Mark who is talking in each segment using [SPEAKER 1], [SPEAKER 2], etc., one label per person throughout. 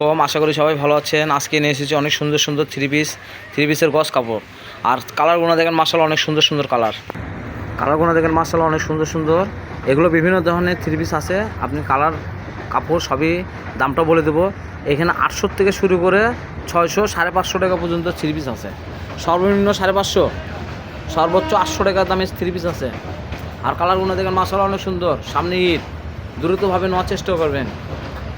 [SPEAKER 1] কম। আশা করি সবাই ভালো আছেন। আজকে নিয়ে এসেছি অনেক সুন্দর সুন্দর থ্রি পিস থ্রি পিসের গস কাপড়। আর কালারগুলো দেখেন মাসাল অনেক সুন্দর সুন্দর কালার কালারগুলো দেখেন মাসাল অনেক সুন্দর সুন্দর। এগুলো বিভিন্ন ধরনের থ্রি পিস আছে। আপনি কালার কাপড় সবই দামটা বলে দেবো। এখানে আটশো থেকে শুরু করে ছয়শো, সাড়ে পাঁচশো টাকা পর্যন্ত থ্রি পিস আছে। সর্বনিম্ন সাড়ে পাঁচশো, সর্বোচ্চ আটশো টাকা দামে থ্রি পিস আছে। আর কালারগুলো দেখেন মাসাল অনেক সুন্দর। সামনে ঈদ। দ্রুতভাবে নেওয়ার চেষ্টা করবেন।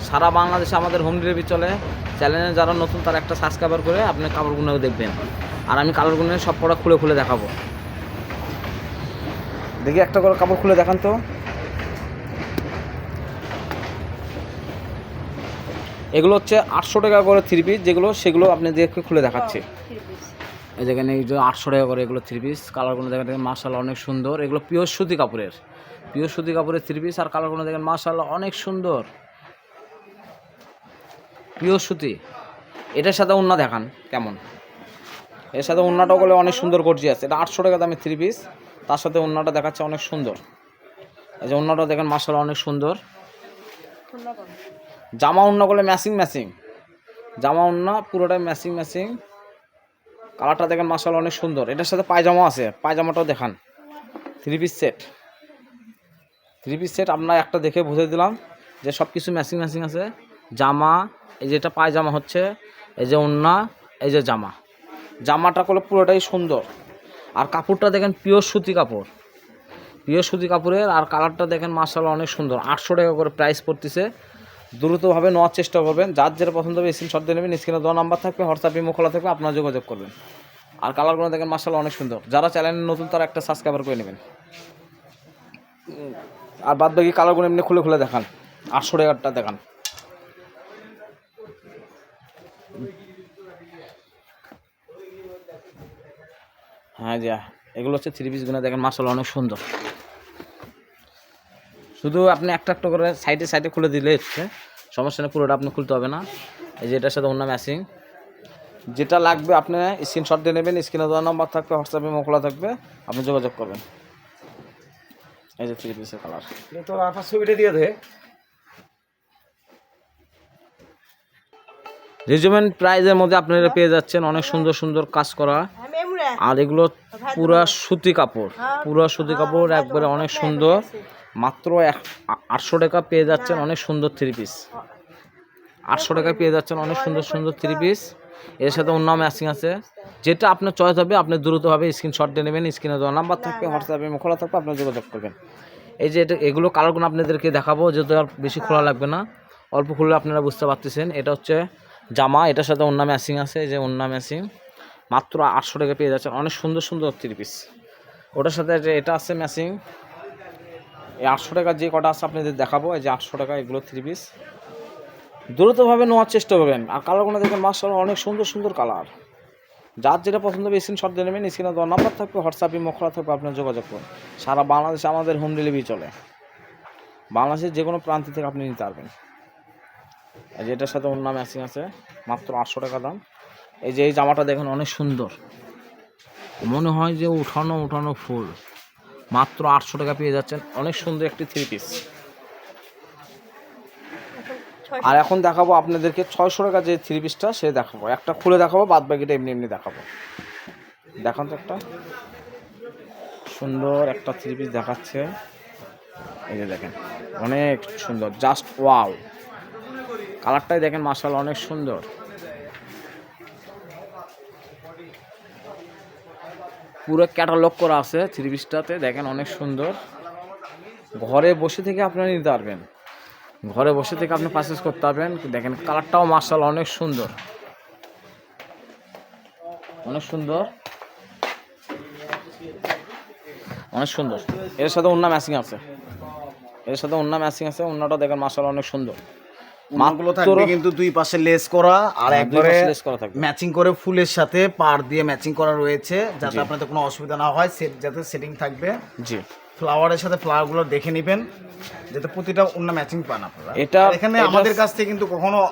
[SPEAKER 1] সারা বাংলাদেশে আমাদের হোম ডেলিভারি চলে। চ্যানেলে যারা নতুন তারা একটা সাবস্ক্রাইবার করে আপনি কাপড়গুলো দেখবেন। আর আমি কালারগুলো সব প্রোডাক্ট খুলে খুলে দেখাবো। দেখি একটা করে কাপড় খুলে দেখান তো। এগুলো হচ্ছে আটশো টাকা করে থ্রি পিস যেগুলো সেগুলো আপনি দেখে খুলে দেখাচ্ছি। এই যেখানে এই যে আটশো টাকা করে এগুলো থ্রি পিস কালারগুলো দেখেন দেখেন মার্শাল অনেক সুন্দর। এগুলো পিওর সুতি কাপড়ের। পিওর সুতি কাপড়ের থ্রি পিস আর কালারগুলো দেখেন মার্শাল অনেক সুন্দর। পিওর সুতি এটার সাথে ওন্না দেখান, কেমন? এর সাথে ওন্নাটাও করলে অনেক সুন্দর গর্জি আছে। এটা আটশো টাকা দামের থ্রি পিস তার সাথে ওন্নাটা দেখাচ্ছে অনেক সুন্দর। এই যে ওন্নাটা দেখেন মার্শাল অনেক সুন্দর। জামা ওন্না করলে ম্যাচিং ম্যাচিং জামা ওন্না পুরোটাই ম্যাচিং ম্যাচিং কালারটা দেখেন মার্শাল অনেক সুন্দর। এটার সাথে পায়জামা আছে, পায়জামাটাও দেখান। Three piece set three piece set আপনার একটা দেখে বুঝে দিলাম যে সব কিছু ম্যাচিং ম্যাচিং আছে। জামা এই যেটা পায়জামা হচ্ছে, এই যে ওন্না, এই যে জামা। জামাটা করলে পুরোটাই সুন্দর। আর কাপড়টা দেখেন পিওর সুতি কাপড়। পিওর সুতি কাপড়ের আর কালারটা দেখেন মার্শাল অনেক সুন্দর। আটশো টাকা করে প্রাইস পড়তেছে। দ্রুতভাবে নেওয়ার চেষ্টা করবেন। যার যেটা পছন্দ হবে স্ক্রিন শট দিয়ে নেবেন। স্ক্রিনে দেওয়া নাম্বার থাকবে হোয়াটসঅ্যাপ ইমো খোলা থাকবে, আপনারা যোগাযোগ করবেন। আর কালারগুলো দেখেন মার্শাল অনেক সুন্দর। যারা চ্যানেল নতুন, তারা একটা সাবস্ক্রাইবার করে নেবেন। আর বাদ বাকি কালারগুলো এমনি খুলে খুলে দেখান। আটশো টাকারটা দেখান। হ্যাঁ যা। এগুলো হচ্ছে থ্রি পিসগুলো দেখেন মার্শাল অনেক সুন্দর। শুধু আপনি একটা একটা করে সাইডে সাইডে খুলে দিলে হচ্ছে সমস্যা নেই পুরোটা আপনি খুলতে হবে না। এই যে এটার সাথে অন্য ম্যাচিং যেটা লাগবে আপনি স্ক্রিনশট দিয়ে নেবেন স্ক্রিনে দেওয়া নাম্বার থাকবে হোয়াটসঅ্যাপে মোকলা থাকবে আপনি যোগাযোগ করবেন। এই যে থ্রি পিসের কালার
[SPEAKER 2] তো আপনার ছবিটা দিয়ে দে।
[SPEAKER 1] রিজমেন্ট প্রাইজের মধ্যে আপনারা পেয়ে যাচ্ছেন অনেক সুন্দর সুন্দর কাজ করা। আর এগুলো পুরা সুতি কাপড়। পুরা সুতি কাপড় একবারে অনেক সুন্দর। মাত্র এক আটশো টাকা পেয়ে যাচ্ছেন অনেক সুন্দর থ্রি পিস আটশো টাকা পেয়ে যাচ্ছেন অনেক সুন্দর সুন্দর থ্রি পিস এর সাথে অন্য ম্যাচিং আছে। যেটা আপনার চয়েস হবে আপনি দ্রুতভাবে স্ক্রিনশট দিয়ে নেবেন স্ক্রিনে দেওয়া নাম্বার থাকবে হোয়াটসঅ্যাপে খোলা থাকবে আপনার যোগাযোগ করবেন। এই যে এটা এগুলো কালারগুলো আপনাদেরকে দেখাবো যেহেতু আর বেশি খোলা লাগবে না। অল্প খুললে আপনারা বুঝতে পারতেছেন। এটা হচ্ছে জামা এটার সাথে অন্য ম্যাচিং আছে এই যে অন্য ম্যাচিং মাত্র আটশো টাকা পেয়ে যাচ্ছেন। অনেক সুন্দর সুন্দর থ্রি পিস ওটার সাথে এটা আছে ম্যাচিং এই আটশো টাকা যে কটা আছে আপনাদের দেখাবো, এই যে আটশো টাকা, এগুলো থ্রি পিস দ্রুতভাবে নেওয়ার চেষ্টা করবেন। আর কালারগুলো দেখবেন মার্শাল অনেক সুন্দর সুন্দর কালার যার যেটা পছন্দ হবে স্ক্রিন শট দিয়ে নেবেন। স্ক্রিনে দেওয়ার নাম্বার থাকবে হোয়াটসঅ্যাপে মোখরা থাকবে, আপনার যোগাযোগ করুন। সারা বাংলাদেশে আমাদের হোম ডেলিভারি চলে। বাংলাদেশের যে কোনো প্রান্ত থেকে আপনি নিতে পারবেন। এই যে এটার সাথে অন্য ম্যাচিং আছে, মাত্র আটশো টাকা দাম। এই যে এই জামাটা দেখেন অনেক সুন্দর। মনে হয় যে উঠানো উঠানো ফুল। মাত্র আটশো টাকা পেয়ে যাচ্ছেন। অনেক সুন্দর একটি থ্রি পিস আর এখন দেখাবো আপনাদেরকে ছয়শো টাকা যে থ্রি পিসটা সে দেখাবো। একটা খুলে দেখাবো বাদ বাকিটা এমনি এমনি দেখাবো। দেখান তো একটা। সুন্দর একটা থ্রি পিস দেখাচ্ছে। এই যে দেখেন অনেক সুন্দর। জাস্ট ওয়াও কালারটাই দেখেন মার্শাল অনেক সুন্দর। পুরো ক্যাটালগ করা আছে থ্রি পিসটাতে দেখেন অনেক সুন্দর। ঘরে বসে থেকে আপনারা নিতে পারবেন। ঘরে বসে থেকে আপনি পারচেস করতে পারবেন। দেখেন কালারটাও মার্শাল অনেক সুন্দর। অনেক সুন্দর। অনেক সুন্দর। এর সাথে অন্য ম্যাচিং আছে। এর সাথে অন্য ম্যাচিং আছে। অন্যটা দেখেন মার্শাল অনেক সুন্দর।
[SPEAKER 2] মাগুলো থাকবে কিন্তু দুই পাশে লেস করা আর
[SPEAKER 1] হ্যাঁ,
[SPEAKER 2] একবারে
[SPEAKER 1] lace করা থাকবে।
[SPEAKER 2] ম্যাচিং করে ফুলের সাথে পার দিয়ে ম্যাচিং করা রয়েছে যাতে আপনাদের কোনো অসুবিধা না হয় সেট যাতে সেটিং থাকবে।
[SPEAKER 1] জি।
[SPEAKER 2] ফ্লাওয়ারের সাথে ফ্লাওয়ারগুলো দেখে নেবেন যাতে প্রতিটা অন্য ম্যাচিং পান আপনারা।
[SPEAKER 1] এটা-
[SPEAKER 2] এখানে আমাদের কাছ থেকে কিন্তু কখনো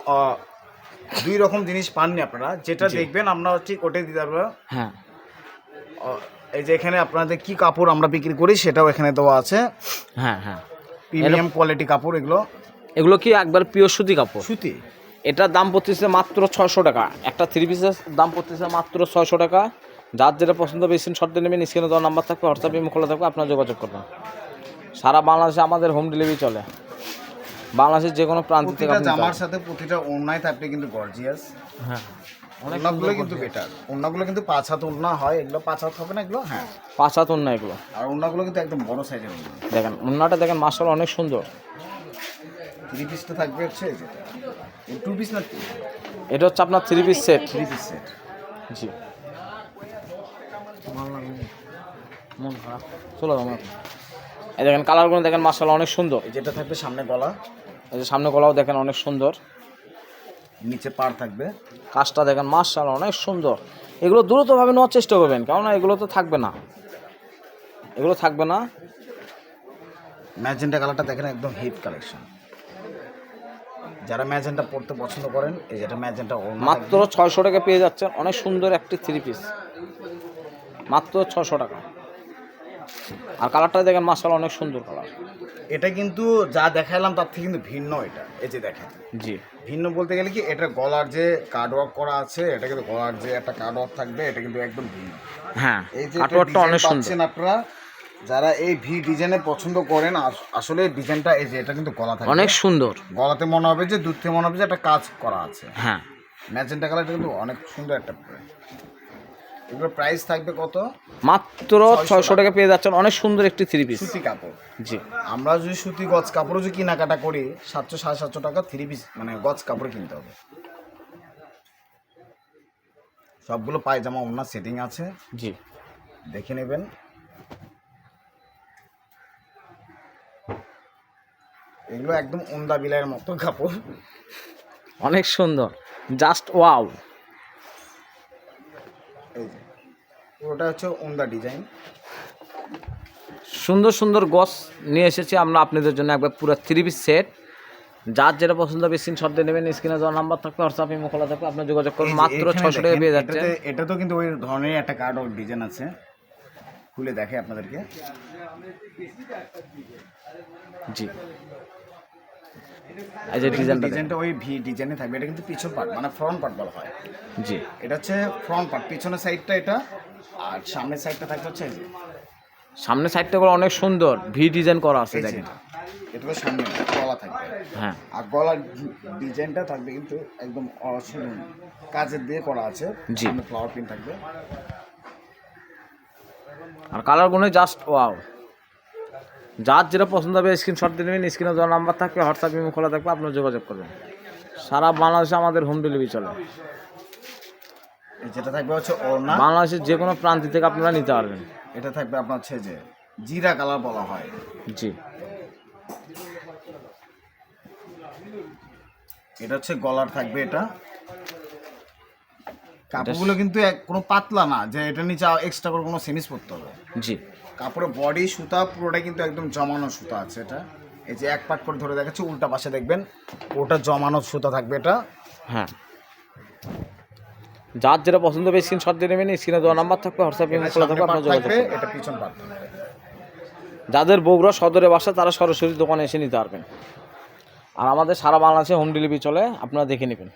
[SPEAKER 2] দুই রকম জিনিস পাননি আপনারা। যেটা দেখবেন আমরা ঠিক ওটাই দিতে পারব।
[SPEAKER 1] হ্যাঁ।
[SPEAKER 2] এই যে এখানে আপনাদের কি কাপড় আমরা বিক্রি করি সেটাও এখানে দেওয়া আছে।
[SPEAKER 1] হ্যাঁ হ্যাঁ।
[SPEAKER 2] প্রিমিয়াম কোয়ালিটি কাপড় এগুলো।
[SPEAKER 1] এগুলো কি একবার পিওর সুতি কাপড়?
[SPEAKER 2] সুতি।
[SPEAKER 1] এটার দাম পড়তেছে মাত্র ছয়শো টাকা। একটা থ্রি পিসের দাম পড়তেছে মাত্র ছয়শো টাকা। যার যেটা পছন্দ বেশি শর্টে নেবেন স্ক্রিনে দেওয়ার নাম্বার থাকবে হোয়াটসঅ্যাপ ইমো খোলা থাকবে আপনার যোগাযোগ করবেন। সারা বাংলাদেশে আমাদের হোম ডেলিভারি চলে। বাংলাদেশের যে কোনো প্রান্ত থেকে
[SPEAKER 2] জামার সাথে প্রতিটা ওড়নায় থাকবে কিন্তু গর্জিয়াস।
[SPEAKER 1] হ্যাঁ। অনেক
[SPEAKER 2] ওড়নাগুলো কিন্তু বেটার ওড়নাগুলো কিন্তু পাঁচ হাত ওড়না হয় এগুলো পাঁচ হাত হবে না এগুলো? হ্যাঁ।
[SPEAKER 1] পাঁচ হাত অন্য এগুলো।
[SPEAKER 2] আর ওড়নাগুলো কিন্তু একদম বড় সাইজের
[SPEAKER 1] দেখেন অন্যটা দেখেন মার্শাল অনেক সুন্দর।
[SPEAKER 2] থ্রি পিসটা থাকবে হচ্ছে যেটা। টু পিস না
[SPEAKER 1] এটা হচ্ছে আপনার three piece set
[SPEAKER 2] three piece set
[SPEAKER 1] জি। চলো আমার। এই দেখেন কালারগুলো দেখেন মার্শাল অনেক সুন্দর।
[SPEAKER 2] যেটা থাকবে সামনে গলা।
[SPEAKER 1] এই যে সামনে গলাও দেখেন অনেক সুন্দর।
[SPEAKER 2] নিচে পার থাকবে।
[SPEAKER 1] কাজটা দেখেন মার্শাল অনেক সুন্দর। এগুলো দ্রুতভাবে নেওয়ার চেষ্টা করবেন কেননা এগুলো তো থাকবে না। এগুলো থাকবে না।
[SPEAKER 2] ম্যাজেন্টা কালারটা দেখেন একদম হিট কালেকশন যারা ম্যাজেন্টা পড়তে পছন্দ করেন এই যেটা ম্যাজেন্টা
[SPEAKER 1] মাত্র ছয়শো টাকা পেয়ে যাচ্ছেন। অনেক সুন্দর একটি থ্রি পিস মাত্র ছশো টাকা। আর কালারটা দেখেন মার্শাল অনেক সুন্দর কালার
[SPEAKER 2] এটা কিন্তু যা দেখালাম তার থেকে কিন্তু ভিন্ন এটা। এই যে দেখেন।
[SPEAKER 1] জি।
[SPEAKER 2] ভিন্ন বলতে গেলে কি এটা গলার যে কার্ড ওয়ার্ক করা আছে এটা কিন্তু গলার যে একটা কার্ড ওয়ার্ক থাকবে এটা কিন্তু একদম ভিন্ন।
[SPEAKER 1] হ্যাঁ
[SPEAKER 2] এই যে
[SPEAKER 1] কাটওয়ারটা অনেক সুন্দর।
[SPEAKER 2] আপনারা যারা এই ভি ডিজাইনে পছন্দ করেন আস- আসলে ডিজাইনটা এই যে এটা কিন্তু গলা থাকে
[SPEAKER 1] অনেক সুন্দর।
[SPEAKER 2] গলাতে মনে হবে যে দূর থেকে মনে হবে যে একটা কাজ করা আছে।
[SPEAKER 1] হ্যাঁ।
[SPEAKER 2] ম্যাজেন্টা কালারটা কিন্তু অনেক সুন্দর একটা এগুলোর প্রাইস থাকবে কত?
[SPEAKER 1] মাত্র ছয়শো টাকা। পেয়ে যাচ্ছেন। অনেক সুন্দর একটি থ্রি পিস
[SPEAKER 2] সুতি কাপড়।
[SPEAKER 1] জি।
[SPEAKER 2] আমরা যদি সুতি গজ কাপড়ও যদি কেনাকাটা করি সাতশো সাড়ে সাতশো টাকা থ্রি পিস মানে গজ কাপড় কিনতে হবে। সবগুলো পায়জামা ওনার সেটিং আছে।
[SPEAKER 1] জি।
[SPEAKER 2] দেখে নেবেন। এগুলো একদম ওন্দা বিলাইয়ের মতো কাপড়।
[SPEAKER 1] অনেক সুন্দর। Just wow.
[SPEAKER 2] এই যে পুরোটা হচ্ছে ওন্দা ডিজাইন।
[SPEAKER 1] সুন্দর সুন্দর গস নিয়ে এসেছি আমরা আপনাদের জন্য একবার পুরো থ্রি পিস সেট যার যেটা পছন্দ হবে স্ক্রিন শট দিয়ে নেবেন স্ক্রিনে যাওয়ার নাম্বার থাকবে হোয়াটসঅ্যাপ ইমো খোলা থাকবে আপনার যোগাযোগ করুন। মাত্র ছশো টাকা পেয়ে যাচ্ছে
[SPEAKER 2] এটা তো কিন্তু ওই ধরনের একটা কার্ড ওর ডিজাইন আছে। খুলে দেখে আপনাদেরকে।
[SPEAKER 1] জি। এই যে ডিজাইনটা
[SPEAKER 2] ডিজাইনটা ওই ভি ডিজাইনে থাকবে এটা কিন্তু পিছন পার্ট মানে ফ্রন্ট পার্ট বলা হয়।
[SPEAKER 1] জি।
[SPEAKER 2] এটা হচ্ছে ফ্রন্ট পার্ট পিছনের সাইডটা এটা আর সামনের সাইডটা থাকবে হচ্ছে
[SPEAKER 1] সামনের সাইডটা অনেক সুন্দর ভি ডিজাইন করা আছে দেখেন।
[SPEAKER 2] এটা। এটা তো সামনে গলা থাকবে।
[SPEAKER 1] হ্যাঁ।
[SPEAKER 2] আর গলার ডিজাইনটা থাকবে কিন্তু একদম অসাধারণ কাজের দিয়ে করা আছে।
[SPEAKER 1] জি।
[SPEAKER 2] ফ্লাওয়ার প্রিন্ট থাকবে।
[SPEAKER 1] আর কালারগুলো জাস্ট ওয়াও যার যেটা পছন্দ হবে স্ক্রিনশট দিয়ে নেবেন স্ক্রিনে দেওয়া নাম্বার থাকবে হোয়াটসঅ্যাপ ইমো খোলা থাকবে আপনার যোগাযোগ করবেন। সারা বাংলাদেশে আমাদের হোম ডেলিভারি চলে।
[SPEAKER 2] যেটা থাকবে হচ্ছে ওড়না।
[SPEAKER 1] বাংলাদেশের যে কোনো প্রান্ত থেকে আপনারা নিতে পারবেন।
[SPEAKER 2] এটা থাকবে আপনার হচ্ছে যে জিরা কালার বলা হয়।
[SPEAKER 1] জি।
[SPEAKER 2] এটা হচ্ছে গলার থাকবে এটা। কাপড়গুলো কিন্তু এক কোনো পাতলা না যে এটা নিচে এক্সট্রা করে কোনো সেমিস পড়তে হবে।
[SPEAKER 1] জি।
[SPEAKER 2] কাপড়ের বডি সুতা পুরোটা কিন্তু একদম জমানো সুতা আছে এটা। এই যে এক পাট করে ধরে দেখাচ্ছে উল্টা পাশে দেখবেন ওটা জমানো সুতা থাকবে এটা।
[SPEAKER 1] হ্যাঁ। যার যেটা পছন্দ হবে স্ক্রিনশট দিয়ে নেবেন স্ক্রিনে দেওয়া নাম্বার থাকবে হোয়াটসঅ্যাপ খোলা থাকবে আপনার যোগাযোগ
[SPEAKER 2] এটা পিছন পাট
[SPEAKER 1] যাদের বগুড়া সদরে বাসা তারা সরাসরি দোকানে এসে নিতে পারবেন। আর আমাদের সারা বাংলাদেশে হোম ডেলিভারি চলে আপনারা দেখে নেবেন।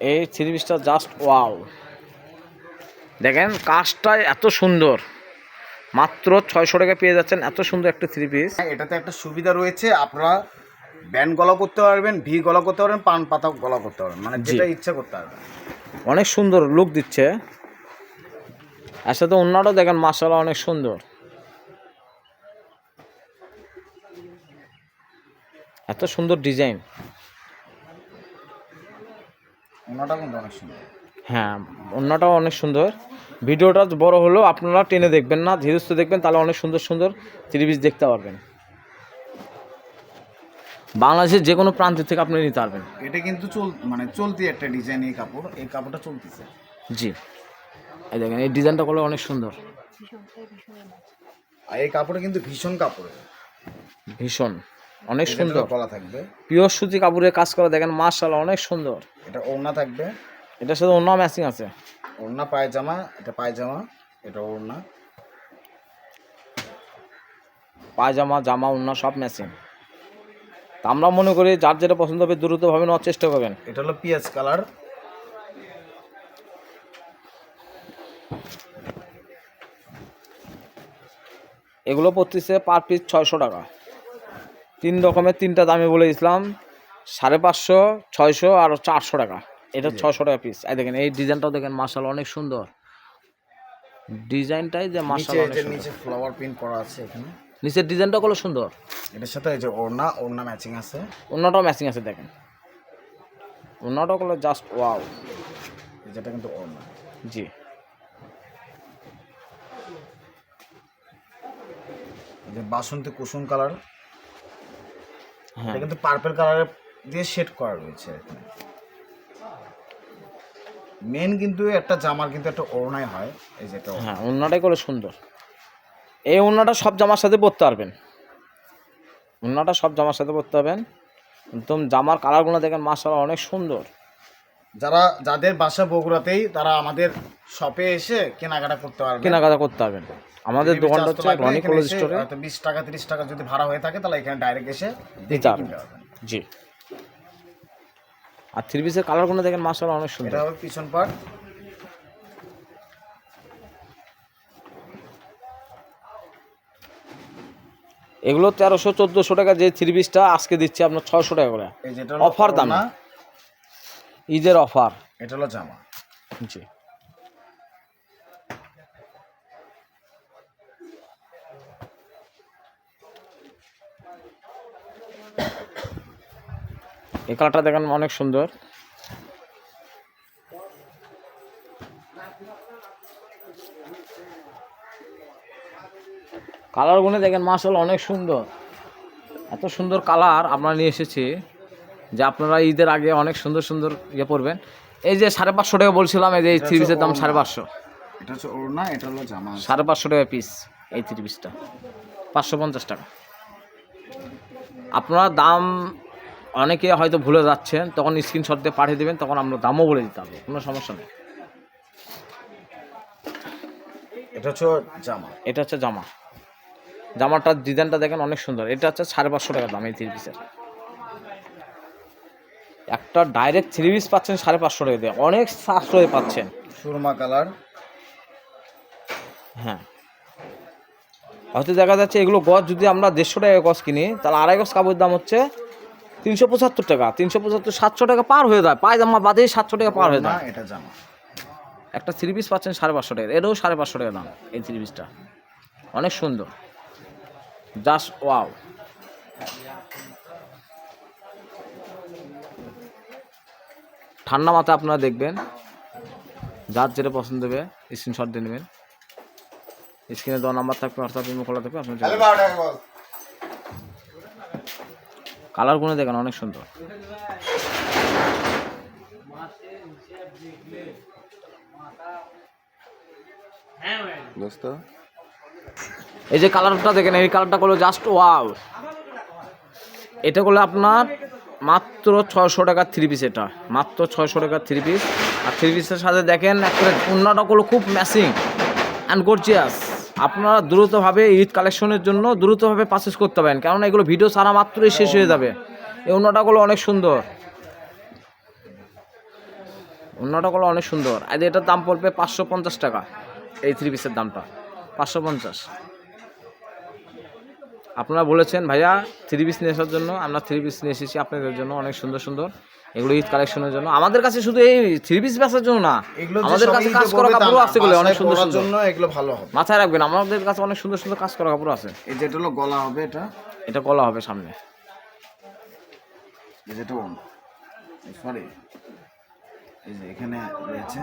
[SPEAKER 1] এই থ্রি পিসটা জাস্ট ওয়াও দেখেন কাজটা এত সুন্দর। মাত্র ছয়শো টাকা পেয়ে যাচ্ছেন এত সুন্দর একটা থ্রি পিস
[SPEAKER 2] হ্যাঁ, এটাতে একটা সুবিধা রয়েছে আপনারা ব্যান্ড গলা করতে পারবেন ভি গলা করতে পারবেন পান পাতা গলা করতে পারবেন মানে যেটা ইচ্ছা করতে পারবেন।
[SPEAKER 1] অনেক সুন্দর লুক দিচ্ছে। এর সাথে অন্যটাও দেখেন মাসালা অনেক সুন্দর। এত সুন্দর ডিজাইন
[SPEAKER 2] ওনাটা কিন্তু অনেক সুন্দর।
[SPEAKER 1] হ্যাঁ অন্যটাও অনেক সুন্দর। ভিডিওটা বড় হলেও আপনারা টেনে দেখবেন না। ধীরে সুস্থে দেখবেন তাহলে অনেক সুন্দর সুন্দর ত্রিপিস দেখতে পারবেন। বাংলাদেশের যে কোনো প্রান্ত থেকে আপনি নিতে পারবেন।
[SPEAKER 2] এটা কিন্তু চল মানে চলতি একটা ডিজাইন এই কাপড়। এই কাপড়টা চলতেছে।
[SPEAKER 1] জি। এই দেখেন এই ডিজাইনটা করলে অনেক সুন্দর।
[SPEAKER 2] আর এই কাপড়ে কিন্তু ভীষণ কাপড়
[SPEAKER 1] ভীষণ। অনেক সুন্দর।
[SPEAKER 2] গলা থাকবে।
[SPEAKER 1] পিওর সুতি কাপড়ের কাজ করা দেখেন মার্শাল অনেক সুন্দর।
[SPEAKER 2] এটা ওড়না থাকবে।
[SPEAKER 1] এটার সাথে অন্য ম্যাচিং আছে।
[SPEAKER 2] ওড়না পায়জামা এটা পায়জামা এটা ওড়না।
[SPEAKER 1] পায়জামা জামা উন্না সব ম্যাচিং তা আমরা মনে করি যার যেটা পছন্দ হবে দ্রুতভাবে নেওয়ার চেষ্টা করবেন।
[SPEAKER 2] এটা হলো পিঁয়াজ কালার।
[SPEAKER 1] এগুলো পড়তেছে পার পিস ছয়শো টাকা। তিন রকমের তিনটা দামে বলে দিয়েছিলাম। সাড়ে পাঁচশো ছয়শো আর হচ্ছে আটশো টাকা। এটা ছশো টাকা পিস এই দেখেন এই ডিজাইনটাও দেখেন মার্শাল অনেক সুন্দর। ডিজাইনটাই যে মার্শাল অনেক
[SPEAKER 2] নিচে ফ্লাওয়ার প্রিন্ট করা আছে এখানে।
[SPEAKER 1] নিচের ডিজাইনটা গুলো সুন্দর?
[SPEAKER 2] এটার সাথে এই যে ওড়না ওড়না ম্যাচিং আছে।
[SPEAKER 1] অন্যটাও ম্যাচিং আছে দেখেন। অন্যটা গুলো জাস্ট ওয়াও
[SPEAKER 2] যেটা কিন্তু ওড়না।
[SPEAKER 1] জি।
[SPEAKER 2] যে বাসন্তী কুসুম কালার এটা কিন্তু পার্পল কালারের দিয়ে শেড করা রয়েছে মেন কিন্তু একটা জামার কিন্তু একটা ওড়নাই হয় এই যেটা
[SPEAKER 1] হ্যাঁ ওড়নাটাই করে সুন্দর। এই ওড়নাটা সব জামার সাথে পরতে পারবেন। ওড়নাটা সব জামার সাথে পরতে পারবেন। একদম জামার কালারগুলো দেখেন মাসাল অনেক সুন্দর।
[SPEAKER 2] যারা যাদের বাসা বগুড়াতেই তারা আমাদের শপে এসে কেনাকাটা করতে পারবে।
[SPEAKER 1] কেনাকাটা করতে পারবেন। আমাদের দোকানটা হচ্ছে রনি কলেজ স্টোরে
[SPEAKER 2] বিশ টাকা তিরিশ টাকা যদি ভাড়া হয়ে থাকে তাহলে এখানে ডাইরেক্ট এসে
[SPEAKER 1] দিতে পারবেন। জি। আর থ্রি পিসের কালারগুলো দেখেন মাসাল অনেক সুন্দর।
[SPEAKER 2] এটা হবে পিছন পার্ট
[SPEAKER 1] এগুলো তেরোশো চোদ্দোশো টাকা যে থ্রি পিসটা আজকে দিচ্ছে আপনার ছশো টাকা করে। Offer দামে। ঈদের অফার।
[SPEAKER 2] এটা হলো জামা।
[SPEAKER 1] জি। এই কালারটা দেখেন অনেক সুন্দর। কালার কালারগুলো দেখেন মাসাল অনেক সুন্দর। এত সুন্দর কালার আমরা নিয়ে এসেছি। যে আপনারা ঈদের আগে অনেক সুন্দর সুন্দর ইয়ে পরবেন। এই যে সাড়ে পাঁচশো টাকা বলছিলাম এই যে এই থ্রি পিসের দাম সাড়ে পাঁচশো।
[SPEAKER 2] এটা হচ্ছে ওড়না এটা হলো জামা।
[SPEAKER 1] সাড়ে পাঁচশো টাকা পিস এই থ্রি পিসটা পাঁচশো পঞ্চাশ টাকা। আপনারা দাম অনেকে হয়তো ভুলে যাচ্ছেন তখন স্ক্রিনশট দিয়ে পাঠিয়ে দেবেন তখন আমরা দামও বলে দিতে হবে কোনো সমস্যা নেই।
[SPEAKER 2] এটা হচ্ছে জামা।
[SPEAKER 1] এটা হচ্ছে জামা। জামাটার ডিজাইনটা দেখেন অনেক সুন্দর। এটা হচ্ছে সাড়ে পাঁচশো টাকা দাম এই থ্রি পিসের একটা ডাইরেক্ট থ্রি পিস পাচ্ছেন সাড়ে পাঁচশো টাকা দিয়ে। অনেক সাশ্রয় পাচ্ছেন।
[SPEAKER 2] সুরমা কালার।
[SPEAKER 1] হ্যাঁ। হয়তো দেখা যাচ্ছে এগুলো গছ যদি আমরা দেড়শো টাকা গছ কিনি তাহলে আড়াই গছ কাপড়ের দাম হচ্ছে তিনশো পঁচাত্তর টাকা। তিনশো পঁচাত্তর সাতশো টাকা পার হয়ে যায়। পায়জামা বাদে সাতশো টাকা পার হয়ে যায়।
[SPEAKER 2] এটা জামা।
[SPEAKER 1] একটা থ্রি পিস পাচ্ছেন সাড়ে পাঁচশো টাকা। এটাও সাড়ে পাঁচশো টাকা দাম এই থ্রি পিসটা অনেক সুন্দর। জাস্ট ওয়াও ঠান্ডা মাথা আপনারা দেখবেন। যার যেটা পছন্দ হবে স্ক্রিনশট দিয়ে নেবেন। স্ক্রিনে দেওয়া নাম্বার থাকবে হোয়াটসঅ্যাপ ইমো খোলা থাকবে আপনি কালারগুলো দেখেন অনেক সুন্দর। এই যে কালারটা দেখেন এই কালারটা করল জাস্ট ওয়াও এটা করলে আপনার মাত্র ছয়শো টাকার থ্রি পিস এটা। মাত্র ছয়শো টাকার থ্রি পিস আর থ্রি পিসের সাথে দেখেন একটা অন্যটা করল খুব ম্যাসিং অ্যান্ড গর্জিয়াস আপনারা দ্রুতভাবে ঈদ কালেকশনের জন্য দ্রুতভাবে পারচেস করতে পারেন। কারণ এগুলো ভিডিও সারা মাত্রই শেষ হয়ে যাবে। এই অন্যটাগুলো অনেক সুন্দর। অন্যটাগুলো অনেক সুন্দর। আর এটার দাম পড়বে পাঁচশো পঞ্চাশ টাকা, এই থ্রি পিসের দামটা। পাঁচশো পঞ্চাশ। আপনারা বলেছেন ভাইয়া থ্রি পিস নিয়ে আসার জন্য আমরা থ্রি পিস নিয়ে এসেছি আপনাদের জন্য অনেক সুন্দর সুন্দর। এগুলো ঈদ কালেকশনের জন্য। আমাদের কাছে শুধু এই থ্রি পিস বেচার জন্য না আমাদের কাছে কাজ করা কাপড়ও আছে বলে অনেক সুন্দর সুন্দর।
[SPEAKER 2] জন্য এগুলো ভালো হবে।
[SPEAKER 1] মাথায় রাখবেন আমাদের কাছে অনেক সুন্দর সুন্দর কাজ করা কাপড় আছে।
[SPEAKER 2] এই যেটা হলো গলা হবে এটা?
[SPEAKER 1] এটা কলা হবে সামনে।
[SPEAKER 2] এই যেটা সরি এই যে এখানে রয়েছে।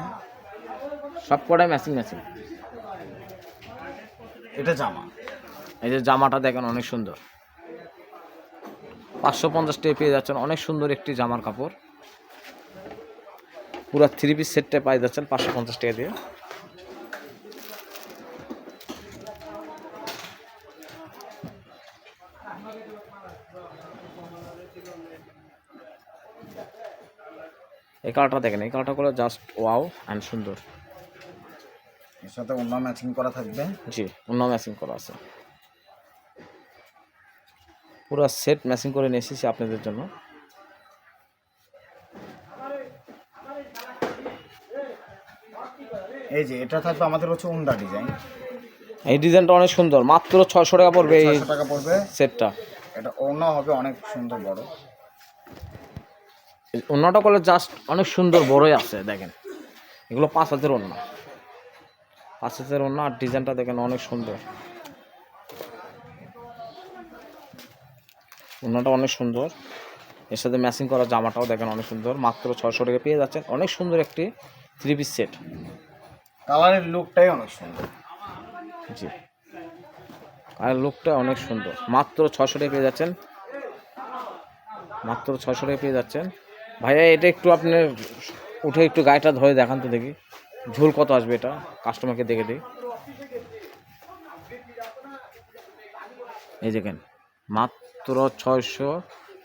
[SPEAKER 1] সব কটাই ম্যাচিং ম্যাচিং
[SPEAKER 2] এটা জামা।
[SPEAKER 1] এই যে জামাটা দেখেন অনেক সুন্দর। পাঁচশো পঞ্চাশ টাকা পেয়ে যাচ্ছেন অনেক সুন্দর একটি জামার কাপড়। পুরা থ্রি পিস সেটটা পাই যাচ্ছেন পাঁচশো পঞ্চাশ টাকা দিয়ে। এই কালারটা দেখেন এই কালারটা করে জাস্ট ওয়াও অ্যান্ড সুন্দর।
[SPEAKER 2] এর সাথে অন্য ম্যাচিং করা থাকবে।
[SPEAKER 1] জি অন্য ম্যাচিং করা আছে। পুরো সেট ম্যাচিং করে নিয়ে এসেছি আপনাদের জন্য।
[SPEAKER 2] এই যে এটা থাকবে আমাদের হচ্ছে উন্ডা ডিজাইন
[SPEAKER 1] এই ডিজাইনটা অনেক সুন্দর মাত্র ছয়শো টাকা পড়বে এই
[SPEAKER 2] টাকা পড়বে।
[SPEAKER 1] সেটটা
[SPEAKER 2] এটা অন্য হবে অনেক সুন্দর বড়।
[SPEAKER 1] অন্যটা করলে জাস্ট অনেক সুন্দর বড়ই আছে দেখেন। এগুলো পাঁচ হাজার অন্য পাঁচ হাতের অন্য আর ডিজাইনটা দেখেন অনেক সুন্দর। অন্যটা অনেক সুন্দর। এর সাথে ম্যাচিং করা জামাটাও দেখেন অনেক সুন্দর। মাত্র ছশো টাকা পেয়ে যাচ্ছেন। অনেক সুন্দর একটি থ্রি পিস সেট
[SPEAKER 2] কালারের লুকটাই অনেক সুন্দর।
[SPEAKER 1] জি। আর লুকটা অনেক সুন্দর। মাত্র ছশো টাকা পেয়ে যাচ্ছেন। মাত্র ছশো টাকা পেয়ে যাচ্ছেন। ভাইয়া এটা একটু আপনি উঠে একটু গায়েটা ধরে দেখান তো দেখি। ঝুল কত আসবে এটা? কাস্টমারকে দেখে দিই। এই দেখেন। মাত্র ছয়শো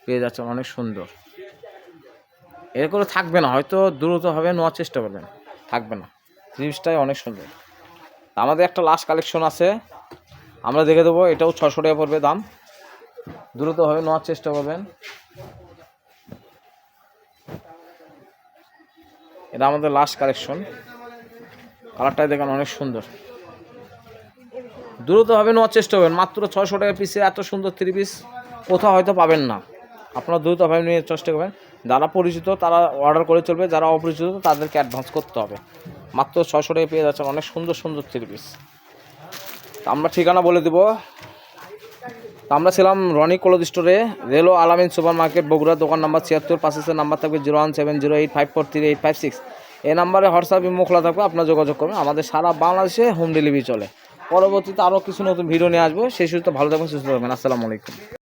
[SPEAKER 1] পেয়ে যাচ্ছেন অনেক সুন্দর। এর করে থাকবে না, হয়তো দ্রুত হবে, নেওয়ার চেষ্টা করবেন। থাকবে না। জিনিসটাই অনেক সুন্দর। আমাদের একটা লাস্ট কালেকশন আছে, আমরা দেখে দেবো, এটাও ছশো টাকা পড়বে দাম। দ্রুতভাবে নেওয়ার চেষ্টা করবেন। এটা আমাদের লাস্ট কালেকশন কালারটাই দেখেন অনেক সুন্দর। দ্রুতভাবে নেওয়ার চেষ্টা করবেন। মাত্র ছশো টাকা পিসে এত সুন্দর থ্রি পিস কোথাও হয়তো পাবেন না। আপনারা দ্রুতভাবে নিয়ে চেষ্টা করবেন। যারা পরিচিত, তারা অর্ডার করে চলবে। যারা অপরিচিত, তাদেরকে অ্যাডভান্স করতে হবে। মাত্র ছশো টাকা পেয়ে যাচ্ছেন অনেক সুন্দর সুন্দর থ্রি পিস আমরা ঠিকানা বলে দেব। আমরা ছিলাম রনি ক্লোথ স্টোরে রেলো আলামিন সুপার মার্কেট বগুড়া, দোকান নাম্বার ছিয়াত্তর পাশের নাম্বার থাকবে zero one seven zero eight five four three eight five six এই নাম্বারে হোয়াটসঅ্যাপ ইমো থাকবে, আপনার যোগাযোগ করবেন। আমাদের সারা বাংলাদেশে হোম ডেলিভারি চলে। পরবর্তীতে আরও কিছু নতুন ভিডিও নিয়ে আসব। সেই সুস্থ ভালো থাকবেন, সুস্থ থাকবেন। আসসালামু আলাইকুম।